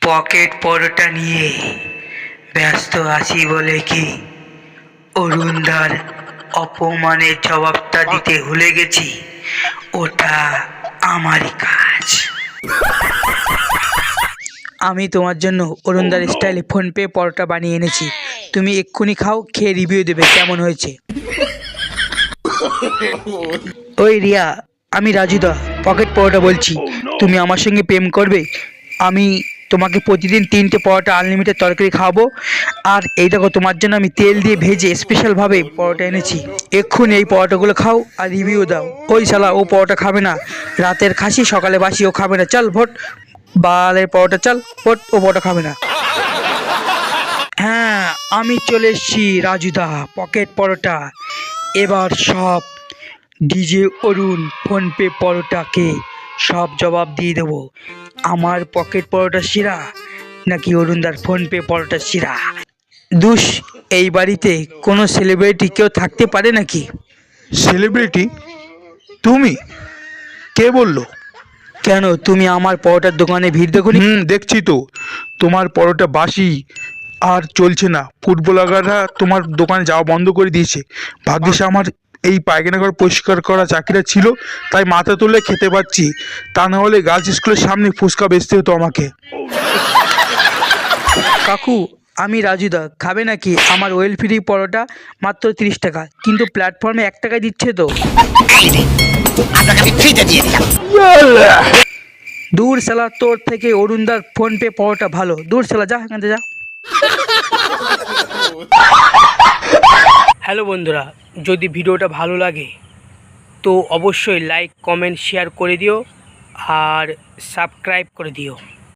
Pocket পরোটা নিয়ে ব্যস্ত আছি বলে কি? অরুণদার অপমানের জবাবটা দিতে ভুলে গেছি। ওটা আমারই কাজ। আমি তোমার জন্য অরুণদার স্টাইলে ফোনপে পরোটা বানিয়ে এনেছি। তুমি এক্ষুনি খাও খেয়ে রিভিউ দেবে কেমন হয়েছে। ওই রিয়া আমি রাজুদা পকেট পরোটা বলছি। তুমি আমার সঙ্গে প্রেম করবে? আমি তোমাকে প্রতিদিন তিনটে পরোটা আনলিমিটেড তরকারি খাওয়াবো। আর এই দেখো, তোমার জন্য আমি তেল দিয়ে ভেজে স্পেশালভাবে পরোটা এনেছি। এক্ষুনি এই পরোটাগুলো খাও আর রিভিউ দাও। ওই শালা, ও পরোটা খাবে না। রাতের খাসি, সকালে বাসি, ও খাবে না। চল, ভোট। বালের পরোটা, চল, ভোট। ও পরোটা খাবে না। হ্যাঁ আমি চলে এসেছি রাজুদা পকেট পরোটা। এবার সব ডিজে অরুণ ফোনপে পরোটাকে সব জবাব দিয়ে দেবো। আমার পকেট পরোটা শিরা নাকি অরুণদার ফোনপে পরোটা শিরা? দুষ এই বাড়িতে কোনো সেলিব্রিটি কেউ থাকতে পারে নাকি? সেলিব্রিটি তুমি? কে বলল? কেন তুমি আমার পরোটার দোকানে ভিড় দেখো হুম দেখছি তো। তোমার পরোটা বাসি আর চলছে না। ফুটবলাররা তোমার দোকানে যাওয়া বন্ধ করে দিয়েছে। ভাগ্যিস আমার এই পায়খানা ঘর পরিষ্কার করা চাকরিটা ছিল, তাই মাথা তুলে খেতে পাচ্ছি তা না হলে গার্লস স্কুলের সামনে ফুচকা বেচতে হতো আমাকে। কাকু, আমি রাজুদা খাবে নাকি? আমার ওয়েল ফ্রি পরোটা মাত্র তিরিশ টাকা, কিন্তু প্ল্যাটফর্মে এক টাকায় দিচ্ছে তো। দূর সালা তোর থেকে অরুণদার ফোনপে পরোটা ভালো। দূর সালা যা, এখান যা। হ্যালো বন্ধুরা, যদি ভিডিওটা ভালো লাগে, তো অবশ্যই লাইক কমেন্ট শেয়ার করে দিও, আর সাবস্ক্রাইব করে দিও।